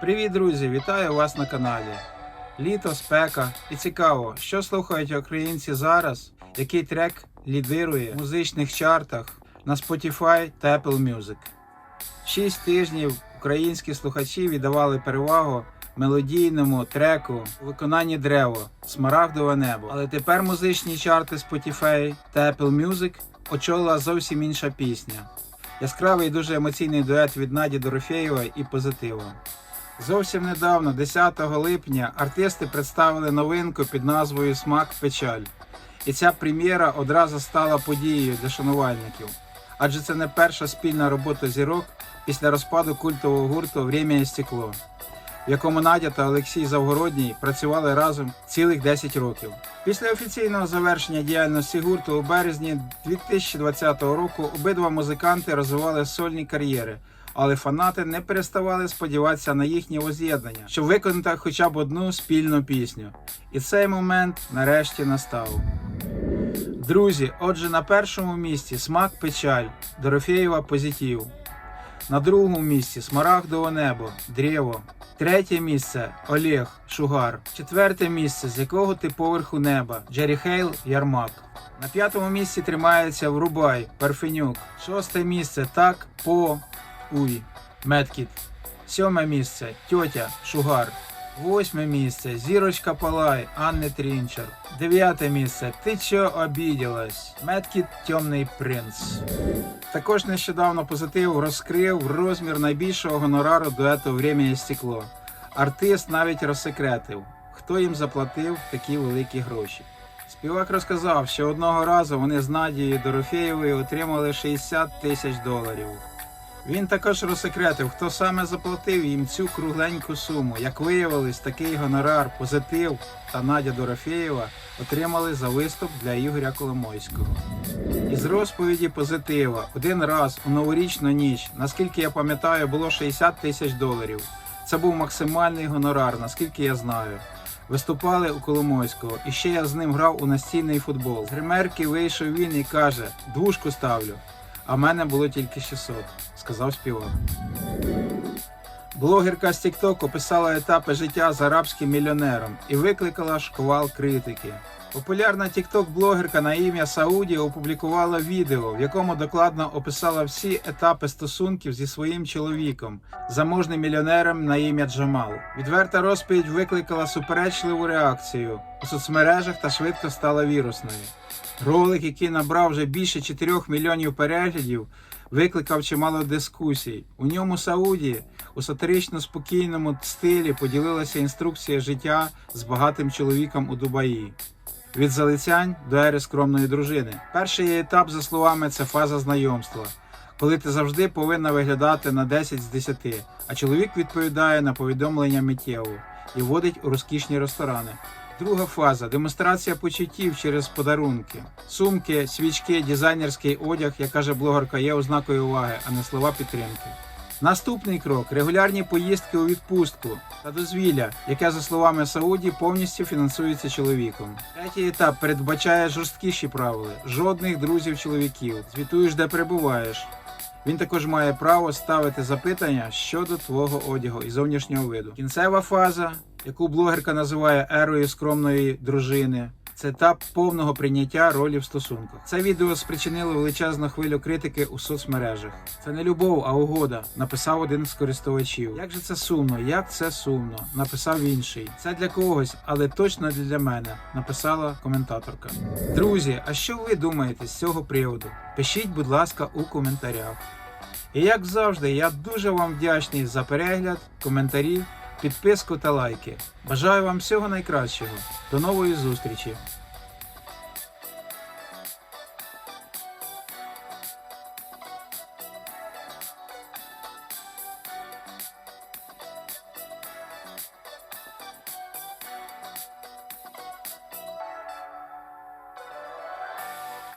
Привіт, друзі! Вітаю вас на каналі. Літо, спека і цікаво, що слухають українці зараз, який трек лідирує в музичних чартах на Spotify та Apple Music. Шість тижнів українські слухачі віддавали перевагу мелодійному треку у виконанні древо Смарагдове небо. Але тепер музичні чарти Spotify та Apple Music очолила зовсім інша пісня. Яскравий і дуже емоційний дует від Наді Дорофєєва і Позитива. Зовсім недавно, 10 липня, артисти представили новинку під назвою Смак печаль. І ця прем'єра одразу стала подією для шанувальників. Адже це не перша спільна робота зірок після розпаду культового гурту «Время і стекло, в якому Надя та Олексій Завгородній працювали разом цілих 10 років. Після офіційного завершення діяльності гурту у березні 2020 року обидва музиканти розвивали сольні кар'єри, але фанати не переставали сподіватися на їхнє воз'єднання, щоб виконати хоча б одну спільну пісню. І цей момент нарешті настав. Друзі, отже, на першому місці смак печаль, Дорофєєва позитив. На другому місці Смарагдове небо, Дрєво. Третє місце Олег Шугар. Четверте місце з якого ти поверху неба Джері Хейл Ярмак. На п'ятому місці тримається Врубай Парфенюк. Шосте місце так по Уй Медкіт. Сьоме місце Тьотя Шугар. Восьме місце Зірочка Палай Анни Трінчер. Дев'яте місце Ти чо обіділась? Медкіт Темний принц. Також нещодавно позитив розкрив розмір найбільшого гонорару дуету «Время і стекло. Артист навіть розсекретив, хто їм заплатив такі великі гроші. Співак розказав, що одного разу вони з Надією Дорофєєвою отримали 60 тисяч доларів. Він також розсекретив, хто саме заплатив їм цю кругленьку суму. Як виявилось, такий гонорар, позитив та Надя Дорофєєва отримали за виступ для Ігоря Коломойського. Із розповіді позитива один раз у новорічну ніч, наскільки я пам'ятаю, було 60 тисяч доларів. Це був максимальний гонорар, наскільки я знаю. Виступали у Коломойського, і ще я з ним грав у настільний футбол. З гримерки вийшов він і каже: двушку ставлю. А в мене було тільки 600, сказав співак. Блогерка з TikTok описала етапи життя з арабським мільйонером і викликала шквал критики. Популярна TikTok-блогерка на ім'я Сауді опублікувала відео, в якому докладно описала всі етапи стосунків зі своїм чоловіком, заможним мільйонером на ім'я Джамал. Відверта розповідь викликала суперечливу реакцію у соцмережах та швидко стала вірусною. Ролик, який набрав вже більше 4 мільйонів переглядів, викликав чимало дискусій. У ньому Сауді у сатирично спокійному стилі поділилася інструкція життя з багатим чоловіком у Дубаї. Від залицянь до ери скромної дружини. Перший етап, за словами, це фаза знайомства, коли ти завжди повинна виглядати на 10 з 10, а чоловік відповідає на повідомлення миттєво і водить у розкішні ресторани. Друга фаза демонстрація почуттів через подарунки, сумки, свічки, дизайнерський одяг, як каже блогерка, є ознакою уваги, а не слова підтримки. Наступний крок регулярні поїздки у відпустку та дозвілля, яке, за словами Сауді, повністю фінансується чоловіком. Третій етап передбачає жорсткіші правила: жодних друзів-чоловіків. Звітуєш, де перебуваєш. Він також має право ставити запитання щодо твого одягу і зовнішнього виду. Кінцева фаза, яку блогерка називає ерою скромної дружини. Це етап повного прийняття ролі в стосунках. Це відео спричинило величезну хвилю критики у соцмережах. Це не любов, а угода, написав один з користувачів. Як же це сумно? Як це сумно? Написав інший. Це для когось, але точно для мене, написала коментаторка. Друзі, а що ви думаєте з цього приводу? Пишіть, будь ласка, у коментарях. І як завжди, я дуже вам вдячний за перегляд, коментарі, підписку та лайки. Бажаю вам всього найкращого. До нової зустрічі!